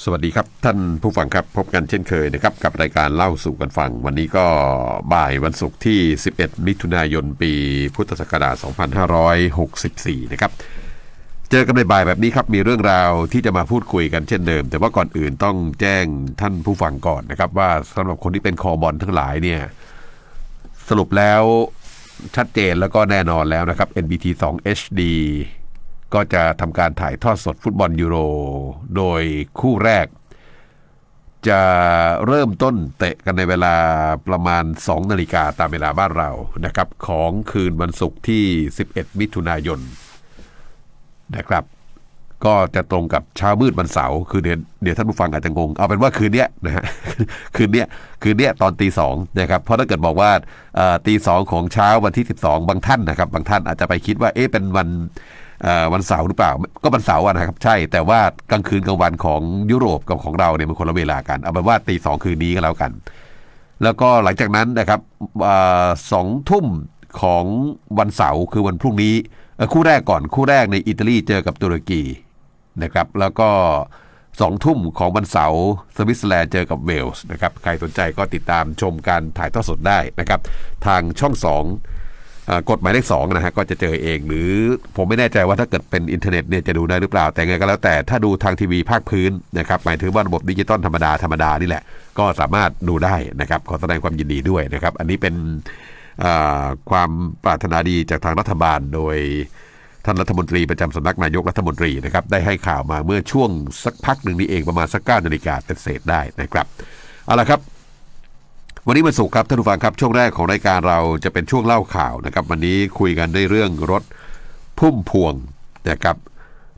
สวัสดีครับ ท่านผู้ฟังครับพบกันเช่นเคยนะครับ กับรายการเล่าสู่กันฟัง วันนี้ก็บ่ายวันศุกร์ที่ 11 มิถุนายนปีพุทธศักราช 2564 นะครับ เจอกันในบ่ายแบบนี้ครับ มีเรื่องราวที่จะมาพูดคุยกันเช่นเดิม แต่ว่าก่อนอื่นต้องแจ้งท่านผู้ฟังก่อนนะครับ ว่าสำหรับคนที่เป็นคอบอลทั้งหลายเนี่ยสรุปแล้วชัดเจนแล้วก็แน่นอนแล้วนะครับ NBT 2 HD ก็จะทำการถ่ายทอดสดฟุตบอลยูโร โดยคู่แรก จะเริ่มต้นเตะกันในเวลาประมาณ 2 นาฬิกาตามเวลาบ้านเรานะครับ ของคืนวันศุกร์ที่ 11 มิถุนายนนะครับ ก็จะตรงกับเช้ามืดวันเสาร์คือเดี๋ยวเดี๋ยวท่านผู้ฟังอาจจะงง เอาเป็นว่าคืนเนี้ยนะฮะคืนเนี้ยคืนเนี้ยตอนตีสองนะครับเพราะถ้าเกิดบอกว่าตีสองของเช้าวันที่ 12 บางท่านนะครับ บางท่านอาจจะไปคิดว่าเอ๊ะเป็นวัน วันเสาร์หรือเปล่า ก็วันเสาร์ะนะครับ ใช่แต่ว่ากลางคืนกลางวันของยุโรปกับของเราเนี่ยมันคนละเวลากัน เอาเป็นว่าตีสองคืนนี้ก็แล้วกัน แล้วก็หลังจากนั้นนะครับสองทุ่มของวันเสาร์คือวันพรุ่งนี้คู่แรกก่อนคู่แรกในอิตาลีเจอกับตุรกีนะครับ แล้วก็สองทุ่มของวันเสาร์สวิตเซอร์แลนด์เจอกับเวลส์นะครับ ใครสนใจก็ติดตามชมการถ่ายทอดสดได้นะครับ ทางช่องสอง กดหมายเลขสองนะฮะก็จะเจอเอง หรือผมไม่แน่ใจว่าถ้าเกิดเป็นอินเทอร์เน็ตเนี่ยจะดูได้หรือเปล่า แต่ไงก็แล้วแต่ถ้าดูทางทีวีภาคพื้นนะครับหมายถึงว่าระบบดิจิตอลธรรมดาธรรมดานี่แหละ ก็สามารถดูได้นะครับ ขอแสดงความยินดีด้วยนะครับ อันนี้เป็นความปรารถนาดีจากทางรัฐบาลโดยท่านรัฐมนตรีประจำสำนักนายกรัฐมนตรีนะครับได้ให้ข่าวมาเมื่อช่วงสักพักหนึ่งนี้เองประมาณสักเก้านาฬิกาเป็นเศษได้นะครับเอาละครับ วันนี้วันศุกครับท่านผู้ฟังครับช่วงแรกของรายการเราจะเป็นช่วงเล่าข่าวนะครับ วันนี้คุยกันในเรื่องรถพุ่มพวงนะครับ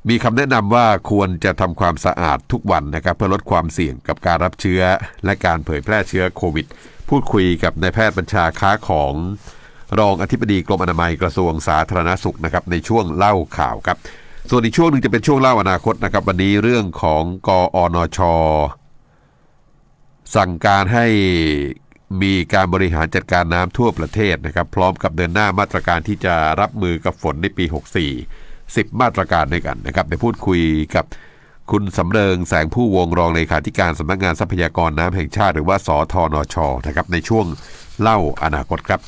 มีคำแนะนำว่าควรจะทำความสะอาดทุกวันนะครับ เพื่อลดความเสี่ยงกับการรับเชื้อ และการเผยแพร่เชื้อโควิด พูดคุยกับนายแพทย์บัญชาค้าของรองอธิบดีกรมอนามัยกระทรวงสาธารณสุขนะครับในช่วงเล่าข่าวครับ ส่วนอีกช่วงหนึ่งจะเป็นช่วงเล่าอนาคตนะครับ วันนี้เรื่องของกอนช สั่งการให้ มีการบริหารจัดการน้ำทั่วประเทศนะครับ พร้อมกับเดินหน้ามาตรการที่จะรับมือกับฝนในปี 64 10 มาตรการด้วยกันนะครับได้พูดคุยกับคุณสำเริงแสงผู้วงรองเลขาธิการสำนักงานทรัพยากรน้ำแห่งชาติ หรือว่าสทนชนะครับในช่วงเล่าอนาคตครับ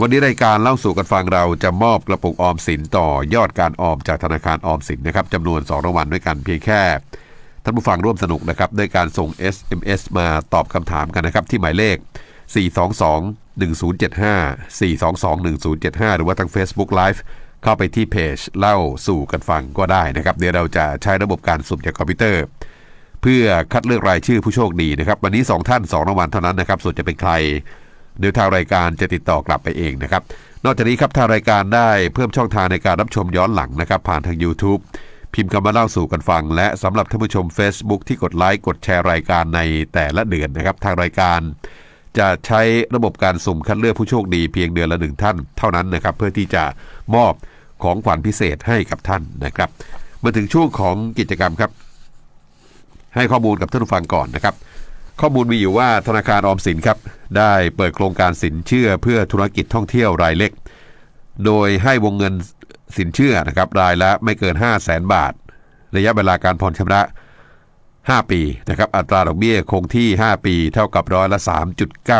วันนี้รายการเล่าสู่กันฟังเราจะมอบกระปุกออมสินต่อยอดการออมจากธนาคารออมสินนะครับจำนวน2รางวัลด้วยกันเพียงแค่ท่านผู้ฟังร่วมสนุกนะครับด้วยการส่ง SMS มาตอบคำถามกันนะครับที่หมายเลข 422 1075 422 1075 หรือว่าทาง Facebook Live เข้าไปที่เพจเล่าสู่กันฟังก็ได้นะครับเดี๋ยวเราจะใช้ระบบการสุ่มจากคอมพิวเตอร์ เพื่อคัดเลือกรายชื่อผู้โชคดีนะครับ วันนี้ 2 ท่าน 2รางวัลเท่านั้นนะครับ ส่วนจะเป็นใครเดี๋ยวทางรายการจะติดต่อกลับไปเองนะครับ นอกจากนี้ครับทางรายการได้เพิ่มช่องทางในการรับชมย้อนหลังนะครับ ผ่านทาง YouTube พิมพ์คำว่าเล่าสู่กันฟัง และสำหรับท่านผู้ชม Facebook ที่กดไลค์กดแชร์รายการในแต่ละเดือนนะครับ ทางรายการ จะใช้ระบบการสุ่มคัดเลือกผู้โชคดีเพียงเดือนละหนึ่งท่านเท่านั้นนะครับ เพื่อที่จะมอบของขวัญพิเศษให้กับท่านนะครับ มาถึงช่วงของกิจกรรมครับ ให้ข้อมูลกับท่านผู้ฟังก่อนนะครับ ข้อมูลมีอยู่ว่าธนาคารออมสินครับ ได้เปิดโครงการสินเชื่อเพื่อธุรกิจท่องเที่ยวรายเล็ก โดยให้วงเงินสินเชื่อนะครับรายละไม่เกิน 5 0 0แสนบาท ระยะเวลาการผ่อนชำระ 5 ปีนะครับอัตราดอกเบี้ยคงที่ 5 ปีเท่ากับร้อยละ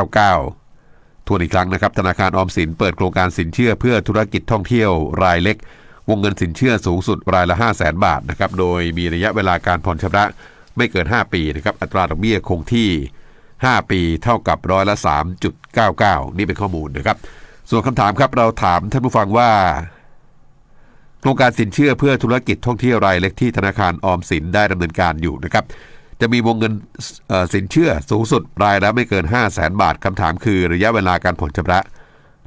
3.99 ทวนอีกครั้งนะครับธนาคารออมสินเปิดโครงการสินเชื่อเพื่อธุรกิจท่องเที่ยวรายเล็ก วงเงินสินเชื่อสูงสุดรายละ 5 0 0แสนบาทนะครับโดยมีระยะเวลาการผ่อนชำระไม่เกิน 5 ปีนะครับอัตราดอกเบี้ยคงที่ 5 ปีเท่ากับร้อยละ 3.99 นี่เป็นข้อมูลนะครับส่วนคำถามครับเราถามท่านผู้ฟังว่า ครงการสินเชื่อเพื่อธุรกิจท่องเที่ยวรายเล็กที่ธนาคารออมสินได้ดำเนินการอยู่นะครับจะมีวงเงินสินเชื่อสูงสุดรายละไม่เกิน 5 0 0แสนบาทคำถามคือระยะเวลาการผ่อนชำระ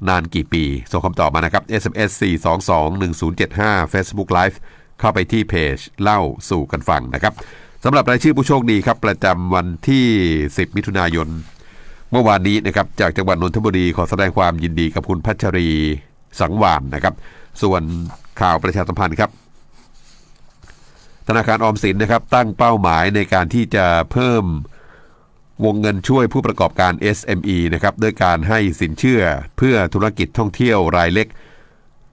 นานกี่ปี ส่งคำตอบมานะครับ SMS 422 1075 Facebook Live เข้าไปที่เพจเล่าสู่กันฟังนะครับสำหรับรายชื่อผู้โชคดีครับ ประจำวันที่ 10 มิถุนายน เมื่อวานนี้นะครับจากจังหวัดนนทบุรีขอแสดงความยินดีกับคุณพัชรีสังวานนะครับ ส่วนข่าวประชาสัมพันธ์ครับ ธนาคารออมสินนะครับ ตั้งเป้าหมายในการที่จะเพิ่มวงเงินช่วยผู้ประกอบการ SME นะครับด้วยการให้สินเชื่อเพื่อธุรกิจท่องเที่ยวรายเล็ก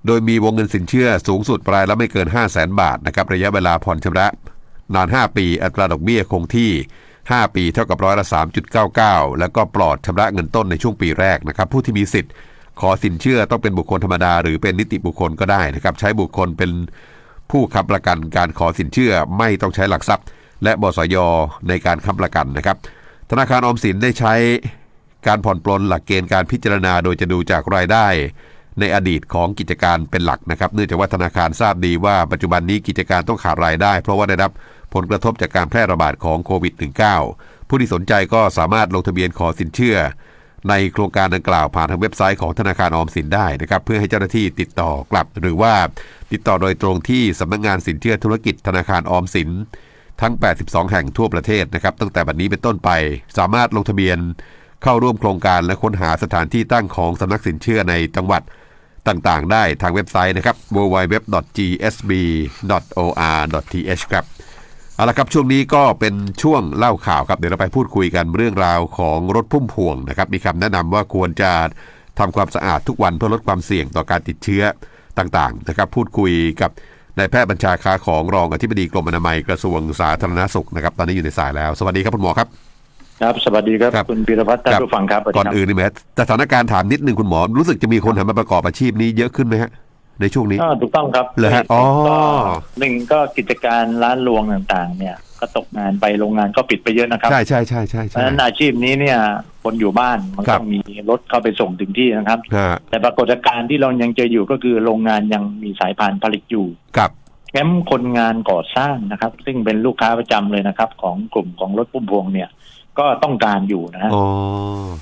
โดยมีวงเงินสินเชื่อสูงสุดรายละไม่เกิน 5 0 0แสนบาทนะครับระยะเวลาผ่อนชำระ นาน 5 ปีอัตราดอกเบี้ยคงที่ 5 ปีเท่ากับร้อยละ3.99 แล้วก็ปลอดชำระเงินต้นในช่วงปีแรกนะครับผู้ที่มีสิทธิ์ ขอสินเชื่อต้องเป็นบุคคลธรรมดา หรือเป็นนิติบุคคลก็ได้นะครับใช้บุคคลเป็นผู้ค้ำประกันการขอสินเชื่อไม่ต้องใช้หลักทรัพย์ และบสยในการค้ำประกันนะครับ ธนาคารออมสินได้ใช้การผ่อนปลนหลักเกณฑ์การพิจารณาโดยจะดูจากรายได้ ในอดีตของกิจการเป็นหลักนะครับ เนื่องจากว่าธนาคารทราบดีว่าปัจจุบันนี้กิจการต้องขาดรายได้ เพราะว่าได้รับผลกระทบจากการแพร่ระบาดของโควิด -19 ผู้ที่สนใจก็สามารถลงทะเบียนขอสินเชื่อ ในโครงการดังกล่าวผ่านทางเว็บไซต์ของธนาคารออมสินได้นะครับเพื่อให้เจ้าหน้าที่ติดต่อกลับ หรือว่าติดต่อโดยตรงที่สำนักงานสินเชื่อธุรกิจธนาคารออมสิน ทั้ง 82 แห่งทั่วประเทศนะครับตั้งแต่บัดนี้เป็นต้นไป สามารถลงทะเบียนเข้าร่วมโครงการและค้นหาสถานที่ตั้งของสำนักสินเชื่อในจังหวัดต่างๆ ได้ทางเว็บไซต์นะครับ www.gsb.or.th ครับ เอาละครับช่วงนี้ก็เป็นช่วงเล่าข่าวครับเดี๋ยวเราไปพูดคุยกันเรื่องราวของรถพุ่มพวงนะครับมีคำแนะนำว่าควรจะทำความสะอาดทุกวันเพื่อลดความเสี่ยงต่อการติดเชื้อต่างๆนะครับพูดคุยกับนายแพทย์บัญชาการของรองอธิบดีกรมอนามัยกระทรวงสาธารณสุขนะครับตอนนี้อยู่ในสายแล้ว สวัสดีครับคุณหมอครับ ครับสวัสดีครับครับคุณพีรพัฒน์ท่านครับผู้ฟังครับสวัสดีก่อนครับอื่นนี่แหมสถานการณ์ถามนิดนึงคุณหมอรู้สึกจะมีคนหันมาประกอบอาชีพนี้เยอะขึ้นไหมฮะ ในช่วงนี้ก็ถูกต้องครับเหรอฮะอ๋อก็หนึ่งก็กิจการร้านรวงต่างๆ เนี่ย ก็ตกงานไปโรงงานก็ปิดไปเยอะนะครับ ใช่ใช่ใช่ใช่เพใช่ราะฉะนั้นอาชีพนี้เนี่ย คนอยู่บ้านมันครัต้บองมีรถเข้าไปส่งถึงที่นะครับฮะแต่ปรากฏการณ์ที่เรายังเจออยู่ก็คือโรงงานยังมีสายพานผลิตอยู่กับแคมป์คนงานก่อสร้างนะครับ ซึ่งเป็นลูกค้าประจำเลยนะครับ ของกลุ่มของรถพุ่มพวงเนี่ย ก็ต้องการอยู่นะฮะอ๋อ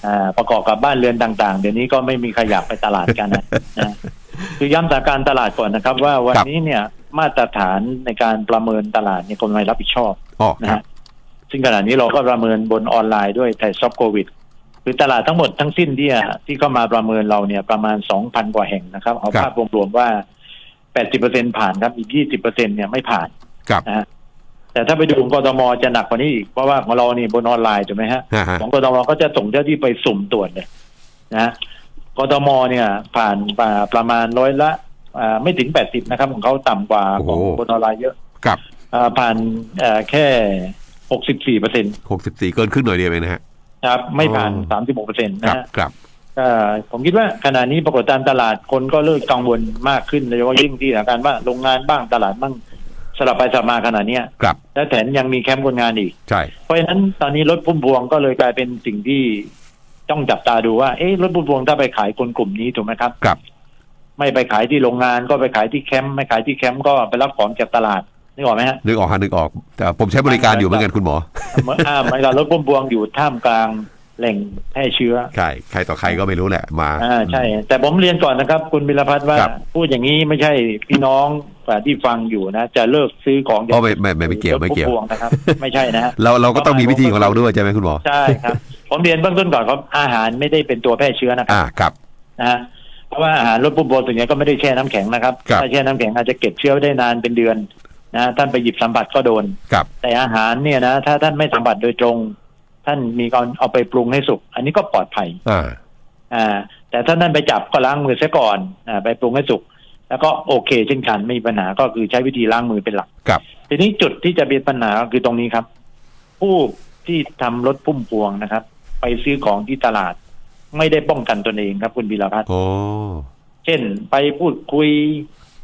อ่าประกอบกับบ้านเรือนต่าง ๆ เดี๋ยวนี้ก็ไม่มีใครอยากไปตลาดกันนะนะคือย้ำสถานการณ์ตลาดก่อนนะครับ ว่าวันครับนี้เนี่ยมาตรฐานในการประเมินตลาดเนี่ยกรมนรับผิดชอบอ๋อนะครับฮะซึ่งขณะนี้เราก็ประเมินบนออนไลน์ด้วยไทยซอฟโควิดคือตลาดทั้งหมดทั้งสิ้นที่ที่เข้ามาประเมินเราเนี่ยประมาณ2,000กว่าแห่งนะครับ เอาครับภาพรวมๆว่า80%ผ่านครับอีก20%เนี่ยไม่ผ่านกับนะฮะ แต่ถ้าไปดูของกทมจะหนักกว่านี้อีกเพราะว่าของเรานี่บนออนไลน์ถูกไหมฮะฮะฮะ ของกทมก็จะส่งเจ้าที่ไปสุ่มตรวจเลยนะกทมเนี่ย ผ่านป่าประมาณร้อยละอ่าไม่ถึงแปดสิบนะครับ ของเขาต่ำกว่าโอ้ขโห องบนออนไลน์เยอะกับ อ่าผ่านเอ่อแค่หกสิบสี่เปอร์เซ็นต์หกสิบสี่เกินครึ่งหน่อยเดียวเองนะฮะ ครับ ไม่ผ่านอ๋อ สามสิบหกเปอร์เซ็นต์ครันะบฮะครับก็ผมคิดว่าขณะนี้ปรากฏตามตลาดคนก็เริ่มกังวลมากขึ้นโดยเฉพาะยิ่งที่สถานการณ์ว่าโรงงานบ้างตลาดบ้าง สลับไปสลับมาขนาดเนี้ยครับ และแถมยังมีแคมป์คนงานอีก ใช่ เพราะฉะนั้นตอนนี้รถพุ่มพวงก็เลยกลายเป็นสิ่งที่ต้องจับตาดูว่าเอ๊ะรถพุ่มพวงถ้าไปขายคนกลุ่มนี้ถูกไหมครับครับ ไม่ไปขายที่โรงงานก็ไปขายที่แคมป์ไม่ขายที่แคมป์ก็ไปรับของจากตลาดนึกออกไหมฮะนึกออกฮะนึกออกแต่ผมใช้บริการอยู่เหมือนกันคุณหมอเหมือนอ่าเหมือนกับรถพุ่มพวงอยู่ท่ามกลาง แหล่งแพร่เชื้อใช่ใครต่อใครก็ไม่รู้แหละมาอ่าใช่ แต่ผมเรียนก่อนนะครับ คุณบิลพัฒน์ว่าครับพูดอย่างนี้ไม่ใช่พี่น้องที่ฟังอยู่นะ จะเลิกซื้อของจากอ๋อไม่ไม่ไม่ไม่เกี่ยวไม่เกี่ยวรถพุ่มพวงนะครับ ไม่ใช่นะฮะเราเราก็ต้องมีวิธีของเราด้วยใช่ไหมคุณหมอใช่ครับ ผมเรียนเบื้องต้นก่อนครับอาหารไม่ได้เป็นตัวแพร่เชื้อนะครับอ่าครับนะฮะเพราะว่าอาหารรถปุ่มโบส่วนใหญ่ก็ไม่ได้แช่น้ำแข็งนะครับครับถ้าแช่น้ำแข็งอาจจะเก็บเชื้อไว้ได้นานเป็นเดือนนะท่านไปหยิบสัมผัสก็โดนครับแต่อาหารเนี่ยนะ ถ้าท่านไม่สัมผัสโดยตรง ท่านมีการเอาไปปรุงให้สุก อันนี้ก็ปลอดภัยอ่าอ่าแต่ถ้าท่านไปจับก็ล้างมือเสียก่อนอ่าไปปรุงให้สุก แล้วก็โอเค เช่นกันไม่มีปัญหาก็คือใช้วิธีล้างมือเป็นหลักครับ ทีนี้จุดที่จะเป็นปัญหาก็คือตรงนี้ครับ ผู้ที่ทำรถพุ่มพวงนะครับ ไปซื้อของที่ตลาด ไม่ได้ป้องกันตนเองครับคุณบีรพัฒน์โอ้เช่นไปพูดคุย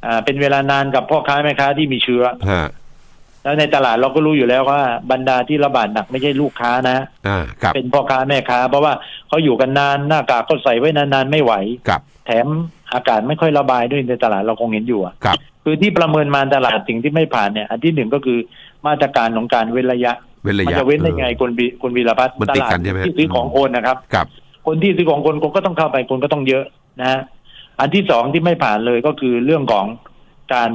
อ่า เป็นเวลานานกับพ่อค้าแม่ค้าที่มีเชื้อฮะ แล้วในตลาดเราก็รู้อยู่แล้วว่าบรรดาที่ระบาดหนักไม่ใช่ลูกค้านะ อ่าครับเป็นพ่อค้าแม่ค้า เพราะว่าเขาอยู่กันนานหน้ากากก็ใส่ไว้นานๆไม่ไหว ครับแถมอากาศไม่ค่อยระบายด้วยในตลาดเราคงเห็นอยู่อะครับ คือที่ประเมินมาตลาดสิ่งที่ไม่ผ่านเนี่ย อันที่หนึ่งก็คือมาตรการของการเว้นระยะเว้นระมันยะจะเว้นได้ไงคุณบีคุณวีรพัฒน์มันตติดลาดกันใช่ไหม ที่ซื้อของคนนะครับ ครับ คนที่ซื้อของคนคนก็ต้องเข้าไปคนก็ต้องเยอะนะฮะอันที่สองที่ไม่ผ่านเลยก็คือเรื่องของการ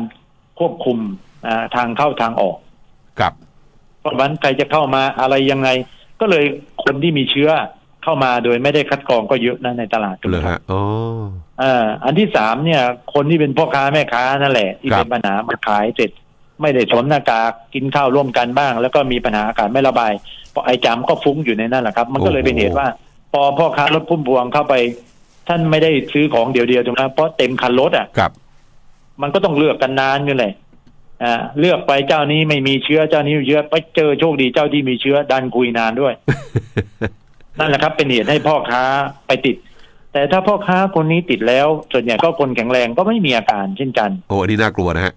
ควบคุมอ่า ทางเข้าทางออกครับเพราะฉะนั้นใครจะเข้ามาอะไรยังไง ก็เลยคนที่มีเชื้อเข้ามาโดยไม่ได้คัดกรองก็เยอะนะในตลาดถูกเลไหมยครัฮะบอ๋ออ่าอันที่สามเนี่ย คนที่เป็นพ่อค้าแม่ค้านั่นแหละ ที่ครับเป็นปัญหามาขายเสร็จไม่ได้สวมหน้ากากกินข้าวร่วมกันบ้าง แล้วก็มีปัญหาอากาศไม่ระบายเพราะไอจามก็ฟุ้งอยู่ในนั่นแหละครับ มันก็เลยเป็นเหตุว่า พอพ่อค้ารถพุ่มพวงเข้าไป ท่านไม่ได้ซื้อของเดียวๆตรงนั้นเพราะเต็มคันรถอะครับ มันก็ต้องเลือกกันนานอยู่เลยอ่า เลือกไปเจ้านี้ไม่มีเชื้อเจ้านี้มีเชื้อไปเจอโชคดีเจ้าที่มีเชื้อ ดันคุยนานด้วย นั่นแหละครับ เป็นเหตุให้พ่อค้าไปติด แต่ถ้าพ่อค้าคนนี้ติดแล้ว ส่วนใหญ่ก็คนแข็งแรงก็ไม่มีอาการเช่นกัน โอ้อันนี้น่ากลัวนะฮะ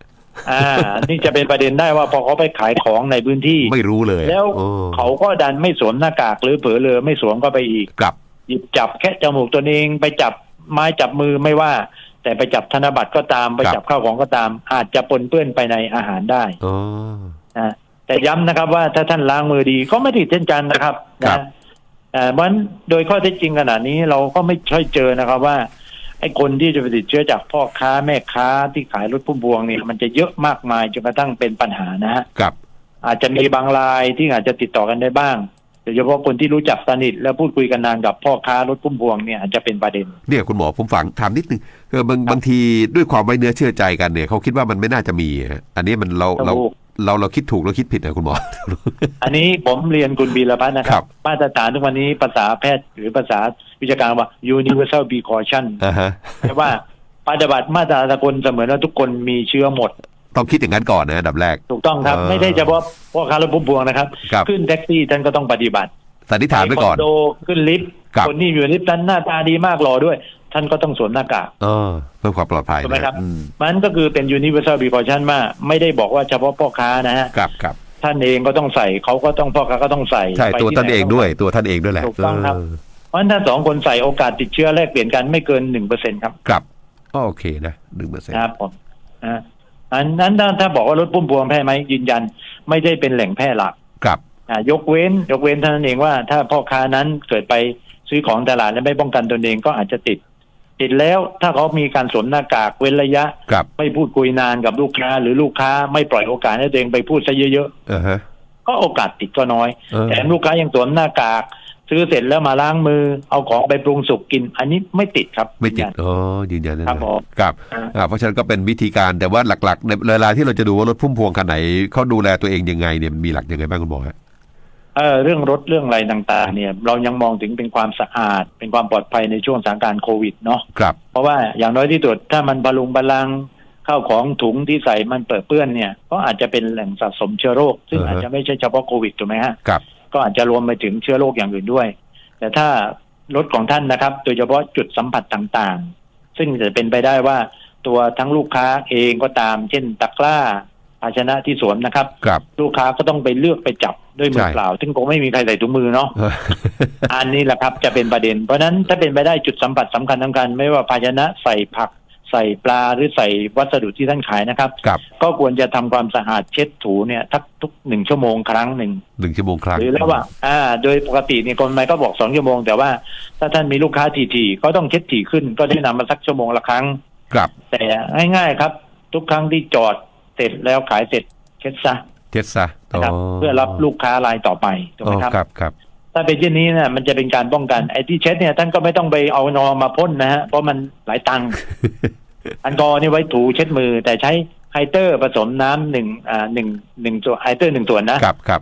อ่า นี่จะเป็นประเด็นได้ว่าพอเขาไปขายของในพื้นที่ไม่รู้เลย แล้วโอ้เขาก็ดันไม่สวมหน้ากากหรือเผลอเลยไม่สวมก็ไปอีกกลับหยิบจับแค่จมูกตัวเองไปจับไม้จับมือไม่ว่า แต่ไปจับธนบัตรก็ตามไปครับจับข้าวของก็ตาม อาจจะปนเปื้อนไปในอาหารได้อ๋อนะแต่ย้ำนะครับว่าถ้าท่านล้างมือดีก็ไม่ติดเช่นกันนะครับครันะบเอ่อเพราะฉะนั้นโดยข้อเท็จจริงขนาดนี้เราก็ไม่ค่อยเจอนะครับว่าไอ้คนที่จะไปติดเชื้อจากพ่อค้าแม่ค้าที่ขายรถพุ่มพวงเนี่ยมันจะเยอะมากมายจนกระทั่งเป็นปัญหานะฮะกลับ อาจจะมีบางรายที่อาจจะติดต่อกันได้บ้าง โดยเฉพาะคนที่รู้จักสนิทและพูดคุยกันนานกับพ่อค้ารถพุ่มพวงเนี่ยอาจจะเป็นประเด็นเนี่ยคุณหมอผมฝังถามนิดนึงคือบางบางทีด้วยความไว้เนื้อเชื่อใจกันเนี่ยเขาคิดว่ามันไม่น่าจะมีฮะอันนี้มันเราเราถูกเราเราคิดถูกเราคิดผิดนะคุณหมอ อันนี้ผมเรียนคุณบีรพัฒน์นะคครัรับบมาตรฐานทุกวันนี้ภาษาแพทย์หรือภาษาวิชาการว่า universal precaution อ่าฮะแปลว่าปฏิบัติมาตรฐานสากลเสมือนว่าทุกคนมีเชื้อหมด ต้องคิดอย่างนั้นก่อนนะอันดับแรก ถูกต้องครับเออไม่ใช่เฉพาะพ่อค้ารถพุ่มพวงนะครับครับ ขึ้นแท็กซี่ท่านก็ต้องปฏิบัติสันนิษฐานไว้ก่อนคอนโดขึ้นลิฟต์ครับคนที่อยู่ในลิฟต์นั้นหน้าตาดีมากหล่อด้วย ท่านก็ต้องสวมหน้ากากเออเพื่อความปลอดภัยถูกไหมครับอืมมันก็คือเป็น universal precaution ว่าไม่ได้บอกว่าเฉพาะพ่อค้านะฮะครับครับท่านเองก็ต้องใส่เขาก็ต้องพ่อค้าก็ต้องใส่ใช่ไปตัวที่ท่านไหเองก็ด้วยตัวท่านเองด้วยแหละถูกต้องครับเเพราะฉะนั้นถ้าสองคนใส่โอกาสติดเชื้อแลกเปลี่ยนกันไม่เกินหนึ่งเปอร์เซ็นครับครับก็โอเคนะหนึ่งเปอร์เซ็นต์ครับผม อ่าอันนั้นถ้าถ้าบอกว่ารถพุ่มพวงแพร่ไหมยืนยัน ไม่ได้เป็นแหล่งแพร่หลักครับอ่ายกเว้น ยกเว้นเท่านั้นเองว่า ถ้าพ่อค้านั้นเกิดไปซื้อของตลาดและไม่ป้องกันตนเองก็อาจจะติด ติดแล้วถ้าเขามีการสวมหน้ากากเว้นระยะครับไม่พูดคุยนานกับลูกค้า หรือลูกค้าไม่ปล่อยโอกาสให้ตัวเองไปพูดซะเยอะอ่าฮะๆก็โอกาสติดก็น้อยเออแถมลูกค้ายังสวมหน้ากาก ซื้อเสร็จแล้วมาล้างมือ เอาของไปปรุงสุกกิน อันนี้ไม่ติดครับ ไม่ติดยืนยันอ๋อยืนยันนะครับผมครับอ่าอ่าเพราะฉะนั้นก็เป็นวิธีการแต่ว่าหลักๆในเวลาที่เราจะดูว่ารถพุ่มพวงคันไหนเขาดูแลตัวเองยังไงเนี่ยมันมีหลักยังไงบ้างคุณหมอฮะเออเรื่องรถเรื่องอะไรต่างๆ เนี่ย เรายังมองถึงเป็นความสะอาด เป็นความปลอดภัยในช่วงสถานการณ์โควิดเนาะครับเพราะว่าอย่างน้อยที่สุดถ้ามันบาลุงบาลังเข้าวของถุงที่ใส่มันเปิดเปื้อนเนี่ยก็อาจจะเป็นแหล่งสะสมเชื้อโรค ซึ่งอ่าฮะอาจจะไม่ใช่เฉพาะโควิดถูกไหมฮะครับ ก็อาจจะรวมไปถึงเชื้อโรคอย่างอื่นด้วย แต่ถ้ารถของท่านนะครับ โดยเฉพาะจุดสัมผัสต่างๆ ซึ่งจะเป็นไปได้ว่าตัวทั้งลูกค้าเองก็ตาม เช่นตะกร้า ภาชนะที่สวมนะครับครับ ลูกค้าก็ต้องไปเลือกไปจับด้วยมือใช่ เปล่า ซึ่งคงไม่มีใครใส่ถุงมือเนาะเอออันนี้แหละครับจะเป็นประเด็น เพราะฉะนั้นถ้าเป็นไปได้จุดสัมผัสสำคัญสำคัญไม่ว่าภาชนะใส่ผักใส่ปลาหรือใส่วัสดุที่ท่านขายนะครับ ครับ ก็ควรจะทำความสะอาดเช็ดถูเนี่ยทักทุกหนึ่งชั่วโมงครั้งหนึ่งหนึ่งชั่วโมงครั้งหรือระหว่างอ่า โดยปกติเนี่ยคนไม้ก็บอกสองชั่วโมง แต่ว่าถ้าท่านมีลูกค้าทีๆก็ต้องเช็ดถี่ขึ้น ก็แนะนำมาสักชั่วโมงละครั้ง ครับ แต่ง่ายๆครับ ทุกครั้งที่จอดเสร็จแล้วขายเสร็จเช็ดซะเท็ดซะนะครับเพื่อรับลูกค้ารายต่อไปถูกอ๋ไหมอครับครับครับถ้าเป็นเช่นนี้เนี่ยมันจะเป็นการป้องกันไอ้ที่เช็ดเนี่ยท่านก็ไม่ต้องไปเอานอมาพ่นนะฮะเพราะมันหลายตังค์ อันกอร์นี่ไว้ถูเช็ดมือ แต่ใช้ไฮเตอร์ผสมน้ำหนึ่งอ่าหนึ่งหนึ่งตัวไฮเตอร์หนึ่งส่วนนะครับครับ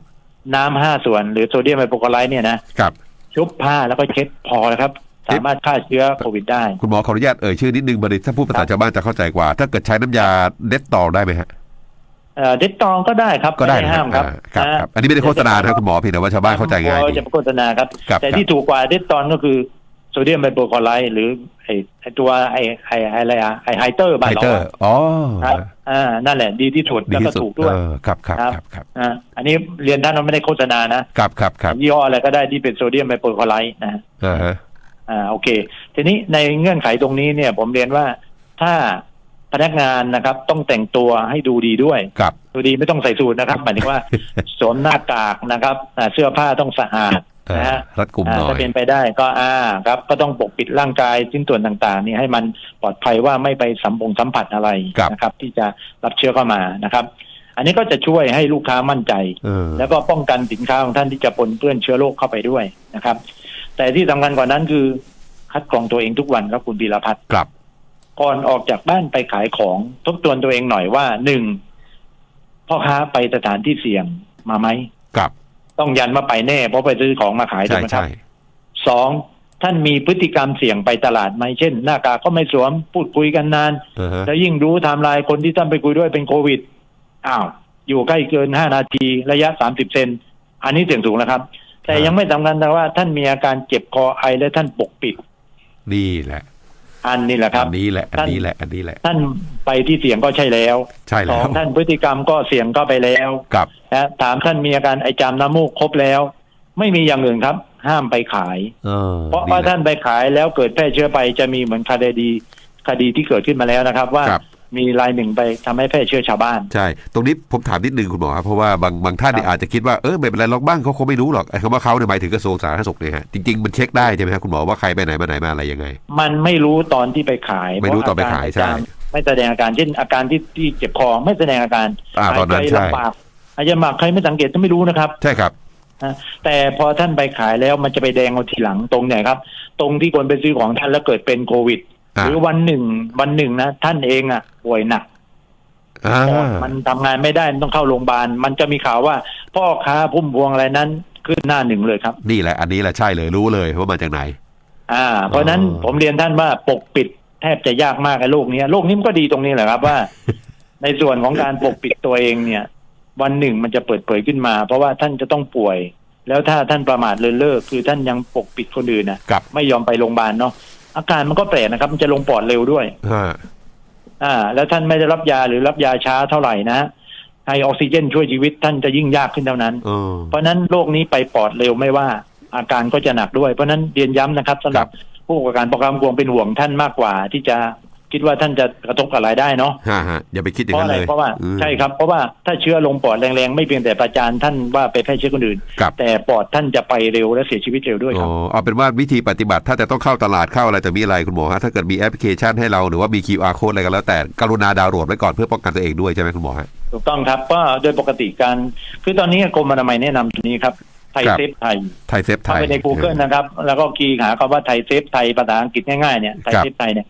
น้ำห้าส่วนหรือโซเดียมไฮโปคลอไรด์เนี่ยนะครับ ชุบผ้าแล้วก็เช็ดพอแล้วครับ สามารถฆ่าเชื้อโควิดได้ คุณหมอขออนุญาตเอ่ยชื่อนิดนึงบริถ้าพูดภาษาครับชาวบ้านจะเข้าใจกว่า ถ้าเกิดใช้น้ำยาเด็ดต่อได้ไหมฮะเอ่อเด็ดตองก็ได้ครับก็ได้ม่นะห้ามครับอ่าครับนะครับ อันนี้ไม่ได้โฆษณานะครับคุณหมอเพียงแต่ว่าชาวบ้านเข้าใจง่ายพอดี จะโฆษณาครับ ครับแต่ครับที่ถูกกว่าเด็ดตอนก็คือ โซเดียมไฮโปคลอไรด์หรือไอ้ไอ้ตัวไอ้ไอ้ไอ้อะไรอะไอ้ไฮเตอร์บ้าไฮนเราเตอร์อะอ๋อครับอ่านั่นแหละดีที่สุดดีแล้วก็ที่สุดถูกด้วยเออครับครับครับครับครับอ่าอันนี้เรียนท่านว่าไม่ได้โฆษณานะครับครับครับยี่ห้ออะไรก็ได้ที่เป็นโซเดียมไฮโปคลอไรด์นะฮะอ่าฮะอ่าโอเค ทีนี้ในเงื่อนไขตรงนี้เนี่ย ผมเรียนว่าถ้าพนักงานนะครับต้องแต่งตัวให้ดูดีด้วยครับดูดีไม่ต้องใส่สูทนะครับหมายถึงว่าสวมหน้ากากนะครับอ่าเสื้อผ้าต้องสะอาดอ่า นะฮะรัดกลุ่มหอ่าน่อถ้ายเป็นไปได้ก็อ่าครับ ก็ต้องปกปิดร่างกายชิ้นส่วนต่างๆนี่ให้มันปลอดภัยว่าไม่ไปสัมพงสัมผัสอะไรครับนะครับ ที่จะรับเชื้อเข้ามานะครับอันนี้ก็จะช่วยให้ลูกค้ามั่นใจเออแล้วก็ป้องกันสินค้าของท่านที่จะปนเปื้อนเชื้อโรคเข้าไปด้วยนะครับ แต่ที่สำคัญกว่านั้นคือ คัดกรองตัวเองทุกวันครับคุณพีรพัฒน์กลับก่อนออกจากบ้านไปขายของทบทวนตัวเองหน่อยว่าหนึ่งพ่อค้าไปสถานที่เสี่ยงมาไหมกลับ ต้องยันว่าไปแน่เพราะไปซื้อของมาขายถูใช่กไหมครับใช่สองท่านมีพฤติกรรมเสี่ยงไปตลาดไหมเช่น หน้ากากก็ไม่สวมพูดคุยกันนานอ่าฮะแล้วยิ่งรู้ไทม์ไลน์คนที่ท่านไปคุยด้วยเป็นโควิดอ้าวอยู่ใกล้เกินห้านาทีระยะสามสิบเซนอันนี้เสี่ยงสูงแล้วครับ แต่ครับยังไม่สำคัญแต่ว่าท่านมีอาการเจ็บคอไอและท่านปกปิดนี่แหละ อันนี้แหละคอัรับนนี้แหละอันนี้แหละอันนี้แหละ ท่านไปที่เสี่ยงก็ใช่แล้วใช่สแล้อวงท่านพฤติกรรมก็เสี่ยงเข้าไปแล้วกับนะถามท่านมีอาการไอจามน้ำมูกครบแล้ว ไม่มีอย่างอื่นครับ ห้ามไปขายเออเพราะนี่ว่าแหละท่านไปขายแล้วเกิดแพร่เชื้อไปจะมีเหมือนคดีคดีที่เกิดขึ้นมาแล้วนะครับ ว่าครับ มีรายหนึ่งไปทำให้แพร่เชื้อชาวบ้าน ใช่ ตรงนี้ผมถามนิดนึงคุณหมอครับเพราะว่าบางบางท่านเนี่ยครับอาจจะคิดว่าเออไม่เป็นไรหรอกบ้างเขาคงไม่รู้หรอกไอ้คำว่าเขาเนี่ยหมายถึงกระทรวงสาธารณสุขเนี่ยฮะจริงๆมันเช็คได้ใช่ไหมครับคุณหมอว่าใครไปไหนมาไหนมาอะไรยังไง มันไม่รู้ตอนที่ไปขายไม่รู้ตอนไปขายเพระใช่กรไม่แสดงอาการเช่นอาการที่ที่เจ็บคอไม่แสดงอาการอ่าตอนนั้นหายใจใช่ลำบากอาจจะหมากใครไม่สังเกตก็ไม่รู้นะครับ ใช่ครับนะแต่พอท่านไปขายแล้วมันจะไปแดงเอาทีหลังตรงไหนครับ ตรงที่คนไปซื้อของท่านแล้วเกิดเป็นโควิดอ่า หรือวันหนึ่ง วันหนึ่งนะท่านเองอะ ป่วยหนักอ่ามันทำงานไม่ได้มันต้องเข้าโรงพยาบาล มันจะมีข่าวว่า พ่อค้าพุ่มพวงอะไรนั้น ขึ้นหน้าหนึ่งเลยครับ นี่แหละ อันนี้แหละใช่เลยรู้เลยว่ามาจากไหน อ่า เพราะฉะนั้นอ๋อผมเรียนท่านว่าปกปิดแทบจะยากมากไอ้โลกนี้โลกนี้มันก็ดีตรงนี้แหละครับว่า ในส่วนของการปกปิดตัวเองเนี่ย วันหนึ่งมันจะเปิดเผยขึ้นมา เพราะว่าท่านจะต้องป่วย แล้วถ้าท่านประมาทเลินเล่อคือท่านยังปกปิดคนอื่นนะกับไม่ยอมไปโรงพยาบาลเนาะ อาการมันก็แปลกนะครับ มันจะลงปอดเร็วด้วยฮะอ่า แล้วท่านไม่ได้รับยาหรือรับยาช้าเท่าไหร่นะให้ออกซิเจนช่วยชีวิตท่านจะยิ่งยากขึ้นเท่านั้น เออ เพราะฉะนั้นโรคนี้ไปปอดเร็วไม่ว่า อาการก็จะหนักด้วย เพราะฉะนั้นเรียนย้ำนะครับสำหรับผู้ประกอบการประกันวงเป็นห่วงท่านมากกว่าที่จะ คิดว่าท่านจะกระทบกับรายได้เนาะฮะฮะอย่าไปคิดอย่าเพงราะนั้อะนไรเลยเพราะว่าอืม ใช่ครับเพราะว่าถ้าเชื้อลงปอดแรงๆ ไม่เพียงแต่ประจานท่านว่าไปแพร่เชื้อคนอื่นกับ แต่ปอดท่านจะไปเร็วและเสียชีวิตเร็วด้วยคอ๋รับ อเอาเป็นว่าวิธีปฏิบัติถ้าจะต้องเข้าตลาดเข้าอะไรแต่มีอะไรคุณหมอฮะถ้าเกิดมีแอปพลิเคชันให้เราหรือว่ามี QR code อะไรกันแล้วแต่กรุณาดาวน์โหลดไว้ก่อนเพื่อป้องกันตัวเองด้วยใช่ไหมคุณหมอฮะ ถูกต้องครับก็โดยปกติการคือตอนนี้กรมอนามัยแนะนำตัวนี้ครับไทยครับ เซฟไทยไทยเซฟไทเข้าย ไปใน Google นะครับ แล้วก็คีย์หาคำว่าไทยเซฟไทยภาษาอังกฤษง่ายๆเนี่ยไทยครับเซฟไทยเนี่ย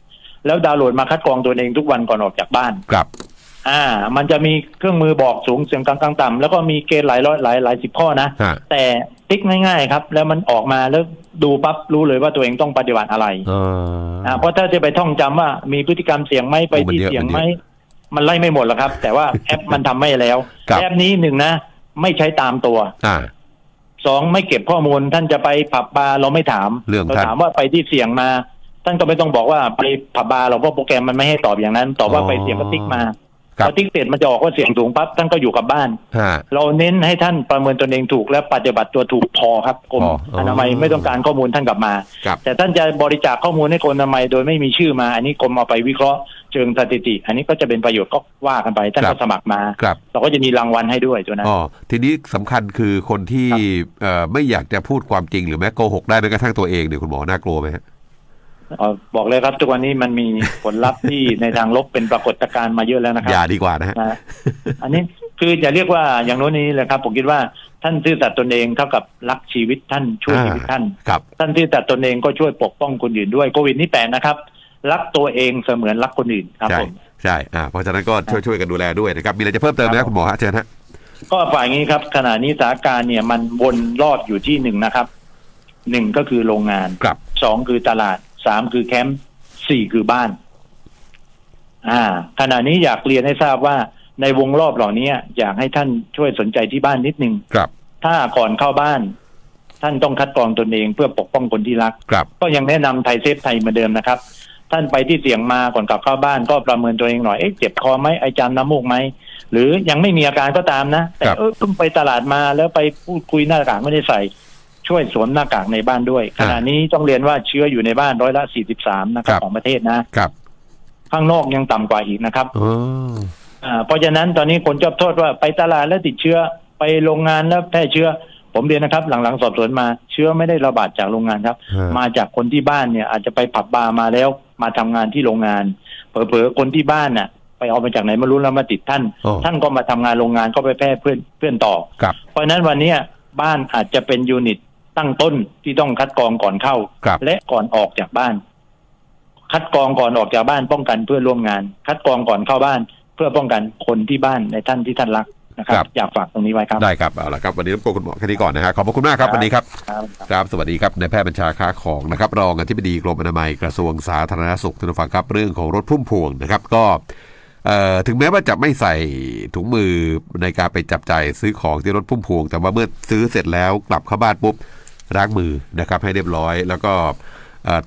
แล้วดาวน์โหลดมาคัดกรองตัวเองทุกวันก่อนออกจากบ้านกลับ อ่า มันจะมีเครื่องมือบอกสูงเสียงกลางกลางต่ำแล้วก็มีเกณฑ์หลายร้อยหลายหลายสิบข้อนะ ฮะ แต่ติ๊กง่ายๆครับ แล้วมันออกมาแล้วดูปั๊บรู้เลยว่าตัวเองต้องปฏิบัติอะไร เอออ่าเพราะถ้าจะไปท่องจำว่ามีพฤติกรรมเสี่ยงไหมไปโอ้มันที่เยอะเสี่ยงมันเยไหมอะมันไล่ไม่หมดหรอกครับ แต่ว่าแอปมันทำไม่แล้วครับ แอปนี้หนึ่งนะ ไม่ใช้ตามตัวอ่า สองไม่เก็บข้อมูลท่านจะไปผับบาร์เราไม่ถามเรื่องเราท่าน ถามว่าไปที่เสี่ยงมา ท่านก็ไม่ต้องบอกว่าไปผับบาร์เราเพราะโปรแกรมมันไม่ให้ตอบอย่างนั้น ตอบว่าไปเสี่ยงก็ติ๊กมาครัพบอติ๊กเสร็จมันจะออกว่าเสี่ยงสูงปั๊บท่านก็อยู่กับบ้านฮะเราเน้นให้ท่านประเมินตนเองถูกและปฏิบัติตัวถูกพอครับกรมพออ๋ออนามัยไม่ต้องการข้อมูลท่านกลับมาครับแต่ท่านจะบริจาคข้อมูลให้กรมอนามัยโดยไม่มีชื่อมา อันนี้กรมเอาไปวิเคราะห์เชิงสถิติ อันนี้ก็จะเป็นประโยชน์ก็ว่ากันไปท่านครัก็บสมัครมาครับเราก็จะมีรางวัลให้ด้วยตัวนั้นอ๋อทีนี้สำคัญคือคนที่เอ่อไม่อยากจะพูดความจริงหรือแม้โกหกได้แม้กระทั่งตัวเองเนี่ยคุณหมอน่ากลัวไหมฮะอ๋อ บอกเลยครับทุกวันนี้มันมีผลลัพธ์ที่ในทางลบเป็นปรากฏการณ์มาเยอะแล้วนะคอย่ารับดีกว่านะฮะนะอันนี้คืออย่าเรียกว่าอย่างโน้นนี้เลยครับ ผมคิดว่าท่านซื่อสัตย์ตนเองเท่ากับรักชีวิตท่านช่วยชีวิตท่านครับท่านซื่อสัตย์ตนเองก็ช่วยปกป้องคนอื่นด้วยโควิดนี่แปลกนะครับ รักตัวเองเสมือนรักคนอื่นครับใช่ผมใช่อ่าเพราะฉะนั้นก็ช่วยช่วยกันดูแลด้วยนะครับมีอะไรจะเพิ่มเติมไหมคครัรับบคุณหมอฮะเชิญฮะก็ฝ่ายนี้ครับขณะนี้สถานการณ์เนี่ยมันวนรอบอยู่ที่หนึ่งนะครับหนึ่งก็คือโรงงานครับสองคือตลาด สามคือแคมป์สี่คือบ้าน อ่า ขณะนี้อยากเรียนให้ทราบว่าในวงรอบเหล่านี้อยากให้ท่านช่วยสนใจที่บ้านนิดนึงครับ ถ้าก่อนเข้าบ้าน ท่านต้องคัดกรองตนเองเพื่อปกป้องคนที่รักครับก็ยังแนะนำไทยเซฟไทยเหมือนเดิมนะครับ ท่านไปที่เสี่ยงมาก่อนกลับเข้าบ้านก็ประเมินตัวเองหน่อยเอ๊ะเจ็บคอไหมไอจามน้ำมูกไหมหรือยังไม่มีอาการก็ตามนะแต่ครับเออเพิ่งไปตลาดมาแล้วไปพูดคุยหน้ากากไม่ได้ใส่ ช่วยสวมหน้ากากในบ้านด้วย ขณะนี้ต้องเรียนว่าเชื้ออยู่ในบ้านร้อยละ43นะครับของประเทศนะครับ ข้างนอกยังต่ำกว่าอีกนะครับอ๋ออ่าเพราะฉะนั้นตอนนี้คนชอบโทษว่าไปตลาดแล้วติดเชื้อไปโรงงานแล้วแพร่เชื้อ ผมเรียนนะครับ หลังๆสอบสวนมาเชื้อไม่ได้ระบาดจากโรงงานครับฮะมาจากคนที่บ้านเนี่ย อาจจะไปผับบาร์มาแล้ว มาทำงานที่โรงงานเผลอๆคนที่บ้านน่ะไปเอามาจากไหนไม่รู้แล้วมาติดท่านอ๋อท่านก็มาทำงานโรงงานก็ไปแพร่เพื่อนเพื่อนต่อครับเพราะฉะนั้นวันเนี้ยบ้านอาจจะเป็นยูนิต ตั้งต้นที่ต้องคัดกรองก่อนเข้า ครับ และก่อนออกจากบ้าน คัดกรองก่อนออกจากบ้านป้องกันเพื่อนร่วมงาน คัดกรองก่อนเข้าบ้าน เพื่อป้องกันคนที่บ้านในท่านที่ท่านรักนะครัครับ บ อยากฝากตรงนี้ไว้ครับ ได้ครับเอาละครับวันนี้รบกวนคุณหมอแค่นี้ก่อนนะฮะขอบพระคุณมากครับวันนี้ครับ ครับครับสวัสดีครับนายแพทย์บัญชาค้าของนะครับรองอธิบดีกรมอนามัยกระทรวงสาธารณสุขท่านผู้ฟังครับเรื่องของรถพุ่มพวงนะครับก็เอ่อถึงแม้ว่าจะไม่ใส่ถุงมือในการไปจับจ่ายซื้อของที่รถพุ่มพวง แต่ว่าเมื่อซื้อเสร็จแล้วกลับเข้าบ้านปุ๊บ ล้างมือนะครับให้เรียบร้อย แล้วก็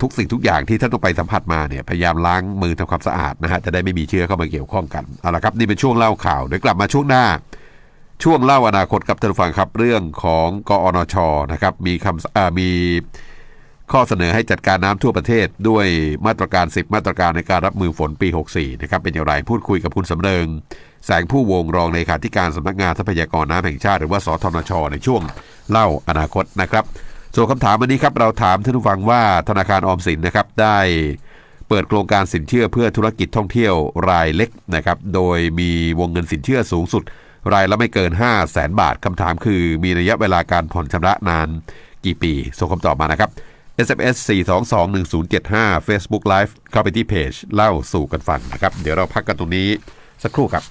ทุกสิ่งทุกอย่างที่ท่านต้องไปสัมผัสมาเนี่ยพยายามล้างมือทำความสะอาดนะฮะจะได้ไม่มีเชื้อเข้ามาเกี่ยวข้องกันเอาละครับนี่เป็นช่วงเล่าข่าวเดี๋ยวกลับมาช่วงหน้า ช่วงเล่าอนาคตครับท่านผู้ฟังครับเรื่องของกอนชนะครับมีคำมี ข้อเสนอให้จัดการน้ำทั่วประเทศด้วยมาตรการ 10 มาตรการในการรับมือฝนปี 64 นะครับ เป็นอย่างไรพูดคุยกับคุณสำเริง แสงผู้วงรองเลขาธิการสำนักงานทรัพยากรน้ำแห่งชาติหรือว่าสทนช ในช่วงเล่าอนาคตนะครับ ส่วนคำถามวันนี้ครับเราถามท่านผู้ฟังว่าธนาคารออมสินนะครับได้เปิดโครงการสินเชื่อเพื่อธุรกิจท่องเที่ยวรายเล็กนะครับ โดยมีวงเงินสินเชื่อสูงสุด รายละไม่เกิน 5 0 0แสนบาทคำถามคือมีระยะเวลาการผ่อนชำระนานกี่ปี ส่งคำตอบมานะครับ SMS 4221075 Facebook Live เข้าไปที่เพจเล่าสู่กันฟังนะครับ เดี๋ยวเราพักกันตรงนี้สักครู่ครับ